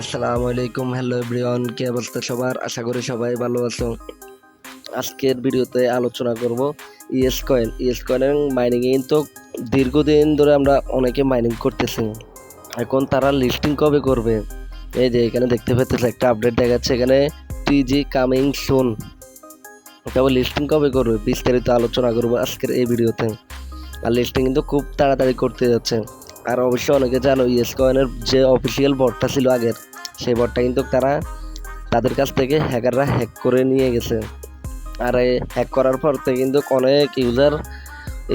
আসসালামু আলাইকুম hello everyone কি অবস্থা সবার? আশা করি সবাই ভালো আছো। আজকের ভিডিওতে আলোচনা করব ES coin ES coin mining কিন্তু দীর্ঘদিন ধরে আমরা অনেকে মাইনিং করতেছি। এখন তারা লিস্টিং কবে করবে? এই যে এখানে দেখতে পাচ্ছেন একটা আপডেট দেখাচ্ছে, এখানে টিজি কামিং সুন তবে লিস্টিং কবে করবে? বিস্তারিত আলোচনা করব আজকের এই ভিডিওতে। আর লিস্টিং কিন্তু খুব তাড়াতাড়ি করতে যাচ্ছে। আর অবশ্যই অনেকে জানো ইএস কয়েনের যে অফিসিয়াল বটটা ছিল আগের, সেই বটটা কিন্তু তারা তাদের কাছ থেকে হ্যাকাররা হ্যাক করে নিয়ে গেছে। আর এই হ্যাক করার পর থেকে কিন্তু অনেক ইউজার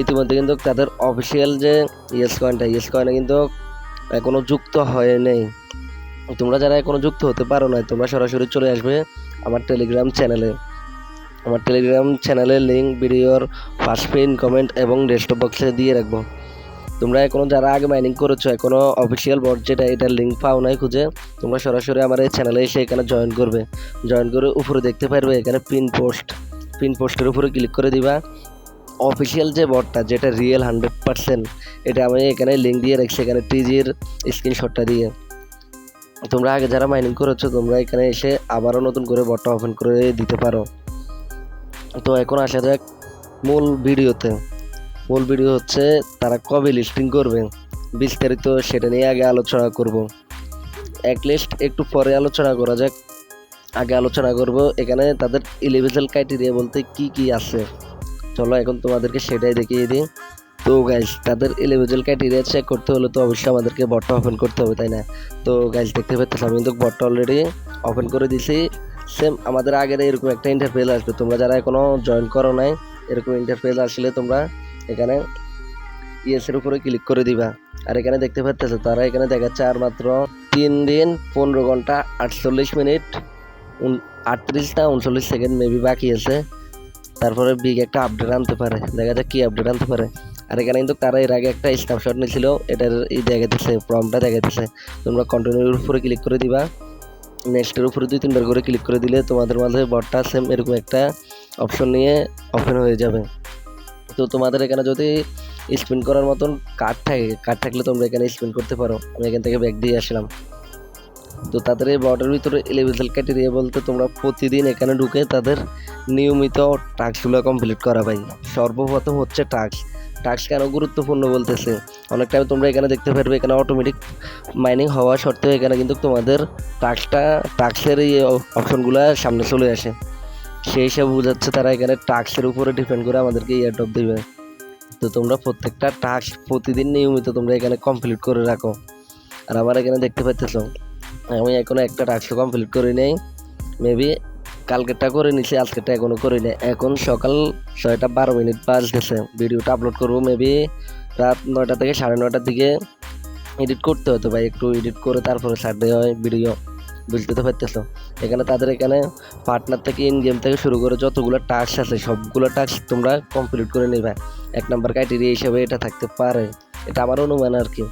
ইতিমধ্যে কিন্তু তাদের অফিসিয়াল যে ইএস কয়েনটা ইএস কয়েনে কিন্তু এখনও যুক্ত হয় নেই। তোমরা যারা এখনও যুক্ত হতে পারো না তোমরা সরাসরি চলে আসবে আমার টেলিগ্রাম চ্যানেলে আমার টেলিগ্রাম চ্যানেলের লিঙ্ক ভিডিওর ফার্স্ট পিন কমেন্ট এবং ডেস্কটপ বক্সে দিয়ে রাখব। তোমরা এখনও যারা আগে মাইনিং করেছ, এখনও অফিসিয়াল বট যেটা এটার লিঙ্ক পাও নাই খুঁজে, তোমরা সরাসরি আমার এই চ্যানেলে এসে এখানে জয়েন করবে। জয়েন করে উপরে দেখতে পারবে এখানে পিন পোস্ট পিন পোস্টের উপরে ক্লিক করে দিবা। অফিসিয়াল যে বটটা যেটা রিয়েল হান্ড্রেড পার্সেন্ট এটা আমি এখানে লিঙ্ক দিয়ে রাখছি, এখানে টিজির স্ক্রিনশটটা দিয়ে। তোমরা আগে যারা মাইনিং করেছ, তোমরা এখানে এসে আবারও নতুন করে বটটা ওপেন করে দিতে পারো। তো এখন আসা যাক মূল ভিডিওতে। মূল ভিডিও হচ্ছে তারা কবে লিস্টিং করবে। বিস্তারিত সেটা নিয়ে আগে আলোচনা করব। এক লিস্ট একটু পরে আলোচনা করা যাক। আগে আলোচনা করব এখানে তাদের ইলিভিজুয়াল ক্রাইটেরিয়া বলতে কি কি আছে। চলো এখন তোমাদেরকে সেটাই দেখিয়ে দিই। তো গাইজ তাদের ইলিভিজুয়াল ক্রাইটেরিয়া চেক করতে হলে তো অবশ্যই আমাদেরকে বটটা ওপেন করতে হবে, তাই না? তো গাইজ দেখতে পাচ্ছি আমি কিন্তু বটটা অলরেডি ওপেন করে দিছি সেম আমাদের আগের এরকম একটা ইন্টারফেস আসবে। তোমরা যারা এখনও জয়েন করো নাই, এরকম ইন্টারফেস আসলে তোমরা এখানে ইয়েসের উপরে ক্লিক করে দিবা। আর এখানে দেখতে পাচ্ছ তারা এখানে দেখাচ্ছে আর মাত্র তিন দিন, পনেরো ঘণ্টা, আটচল্লিশ মিনিট আটত্রিশটা উনচল্লিশ সেকেন্ড মেবি বাকি আছে। তারপরে বিগ একটা আপডেট আনতে পারে। দেখা যাক কী আপডেট আনতে পারে। আর এখানে কিন্তু তারা এর আগে একটা স্ন্যাপশট নিয়েছিল এটার এই দেখাতেছে ফর্মটা দেখাতেছে তোমরা কন্টিনিউর উপরে ক্লিক করে দিবা। নেক্সটের উপরে দুই তিনবার করে ক্লিক করে দিলে তোমাদের মাঝে বটটা সেম এরকম একটা অপশন নিয়ে ওপেন হয়ে যাবে। তো তোমাদের এখানে যদি স্পিন করার মতন কার্ড থাকে কার্ড থাকলে তোমরা এখানে স্পিন করতে পারো। আমি এখান থেকে ব্যাগ দিয়ে আসলাম। তো তাদের এই বর্ডের ভিতরে ইলেভেল ক্যাটেরিয়া বলতে তোমরা প্রতিদিন এখানে ঢুকে তাদের নিয়মিত টাস্কগুলো কমপ্লিট করা ভাই। সর্বপ্রথম হচ্ছে টাস্ক টাস্ক কেন গুরুত্বপূর্ণ বলতেছে? অনেক টাইম তোমরা এখানে দেখতে পারবে, এখানে অটোমেটিক মাইনিং হওয়া সত্ত্বেও এখানে কিন্তু তোমাদের টাস্কটা টাস্কের এই অপশনগুলো সামনে চলে আসে। সেই হিসাবে বোঝাচ্ছে তারা এখানে টাস্কের উপরে ডিপেন্ড করে আমাদেরকে ইয়ারড্রপ দেবে। তো তোমরা প্রত্যেকটা টাস্ক প্রতিদিন নিয়মিত তোমরা এখানে কমপ্লিট করে রাখো। আর আমার এখানে দেখতে পাচ্ছ আমি এখনও একটা টাস্ক কমপ্লিট করি নাই। মেবি কালকেরটা করে নিছি, আজকেরটা এখনও করি নাই। এখন সকাল ছয়টা বারো মিনিট বাজতেছে। ভিডিওটা আপলোড করব মেবি রাত নয়টা থেকে সাড়ে নয়টার দিকে এডিট করতে হতো ভাই, একটু এডিট করে তারপরে ছাড়তে হয় ভিডিও বুঝতে পারতেছো? এখানে তাদের এখানে পার্টনার থেকে ইন গেম থেকে শুরু করে যতগুলো টাস্ক আছে, সবগুলো টাস্ক তোমরা কমপ্লিট করে নেবে। এক নম্বর ক্রাইটেরিয়া হিসাবে এটা থাকতে পারে। এটা আমার অনুমান আর কি।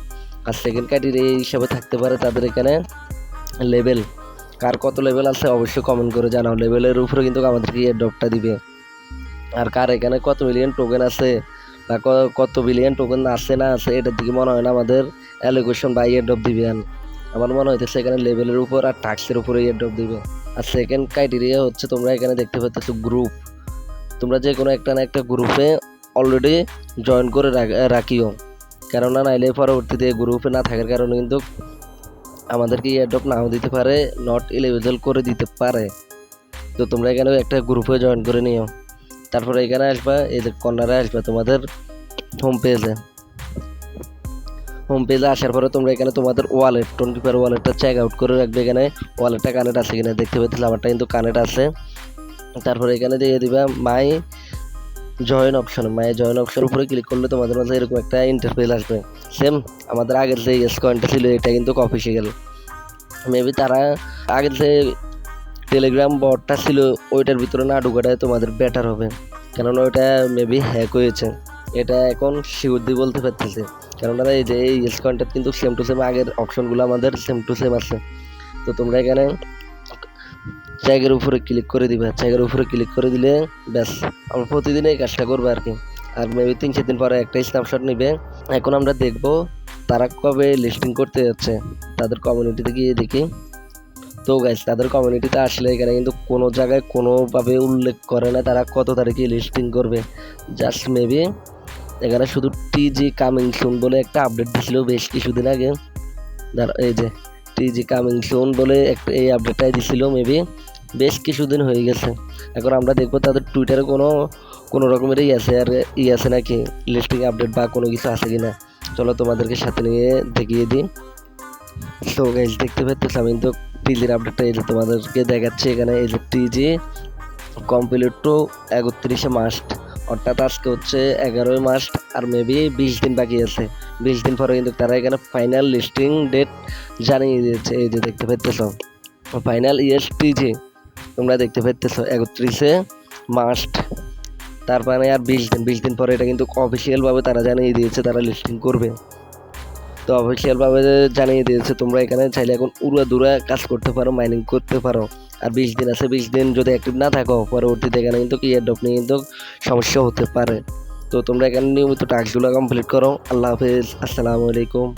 আর সেকেন্ড ক্রাইটেরিয়া হিসাবে থাকতে পারে তাদের এখানে লেভেল কার কত লেভেল আছে অবশ্যই কমেন্ট করে জানাও। লেভেলের উপরে কিন্তু আমাদেরকে এই ড্রপটা দিবে। আর কার এখানে কত মিলিয়ন টোকেন আছে বা কত বিলিয়ন টোকেন আছে না আছে, এটার দিকে মনে হয় না আমাদের অ্যালোকেশন বা ইয়ে ড্রপ দিবেন আমার মনে হইতেছে এখানে লেভেলের উপর আর টাস্কের উপরে ইয়ে ড্রপ দিবে। আর সেকেন্ড ক্রাইটেরিয়া হচ্ছে তোমরা এখানে দেখতে পাচ্ছ গ্রুপ তোমরা যে কোনো একটা না একটা গ্রুপে অলরেডি জয়েন করে রাখিও। কেননা নাইলে পরবর্তীতে গ্রুপে না থাকার কারণে কিন্তু আমাদেরকে এয়ারড্রপ নাও দিতে পারে নট ইলেভেল করে দিতে পারে। তো তোমরা এখানে একটা গ্রুপে জয়েন করে নিও। তারপরে এখানে আসবা যে কর্নারে আসবা তোমাদের হোম পেজে হোম পেজে আসার পরে তোমরা এখানে তোমাদের ওয়ালেট টোয়েন্টি ফোর ওয়ালেটটা চেক আউট করে রাখবে এখানে। ওয়ালেটটা কানেক্ট আছে কিনা দেখতে পাচ্ছিলে আমারটা কিন্তু কানেক্ট আছে। তারপরে এখানে দিয়ে দিবা my join option my join option উপরে ক্লিক করলে তোমাদের মাঝে এরকম একটা ইন্টারফেস আসবে। সেম আমাদের আগের যে ইয়েস কয়েনটা ছিল, এটা কিন্তু অফিসিয়াল মেবি তারা আগের যে টেলিগ্রাম বটটা ছিল, ওইটার ভিতরে না ঢুকাটাই তোমাদের বেটার হবে। কেননা ওইটা মেবি হ্যাক হয়েছে। এটা এখন শিওর দিয়ে বলতে পারতেছে। কেননা এই যে এই এস কয়েনটা কিন্তু সেম টু সেম আগের অপশনগুলো আমাদের সেম টু সেম আছে। তো তোমরা এখানে চ্যাগের উপরে ক্লিক করে দিবে। চ্যাগের উপরে ক্লিক করে দিলে ব্যাস, আমরা প্রতিদিন এই কাজটা করব আর কি আর মেবি তিন, চার দিন পরে একটা স্ন্যাপশট নিবে। এখন আমরা দেখব তারা কবে লিস্টিং করতে যাচ্ছে, তাদের কমিউনিটিতে গিয়ে দেখি। তো গাইস তাদের কমিউনিটিতে আসলে এখানে কিন্তু কোনো জায়গায় কোনোভাবে উল্লেখ করে না তারা কত তারিখে লিস্টিং করবে। জাস্ট মেবি এখানে শুধু টিজি কামিং সুন বলে একটা আপডেট দিছিল বেশ কিছুদিন আগে। এই যে টিজি কামিং সুন বলে একটা এই আপডেটটাই দিছিল মেবি বেশ কিছুদিন হয়ে গেছে। এখন আমরা দেখব তাদের টুইটারে কোনো কোনো রকমের ই আছে আর ই আছে নাকি লিস্টিং আপডেট বা কোনো কিছু আছে কি না চলো তোমাদেরকে সাথে নিয়ে দেখিয়ে দিই। তো গাইজ দেখতে পাচ্ছ, আমি তো টিজির আপডেটটা এই যে তোমাদেরকে দেখাচ্ছি এখানে, এই যে টিজি কমপ্লিট টু একত্রিশে মাস্ট অর্থাৎ আজকে হচ্ছে এগারোই মাস আর মেবি বিশ দিন বাকি আছে। বিশ দিন পরে কিন্তু তারা এখানে ফাইনাল লিস্টিং ডেট জানিয়ে দিয়েছে। এই যে দেখতে পাইতেছ ফাইনাল ইয়েস টিজি তোমরা দেখতে পাইতেছ, একত্রিশে মাস্ট তারপরে আর বিশ দিন বিশ দিন পরে এটা কিন্তু অফিসিয়ালভাবে তারা জানিয়ে দিয়েছে, তারা লিস্টিং করবে। তো অফিসিয়ালভাবে জানিয়ে দিয়েছে, তোমরা এখানে চাইলে এখন উড়া দূরা কাজ করতে পারো মাইনিং করতে পারো। আর বিশ দিন আছে, বিশ দিন যদি অ্যাক্টিভ না থাকো, পরবর্তীতে এখানে কিন্তু কি এয়ারড্রপ নিয়ে কিন্তু সমস্যা হতে পারে। তো তোমরা এখানে নিয়মিত টাস্কগুলো কমপ্লিট করো। আল্লাহ হাফেজ, আসসালামু আলাইকুম।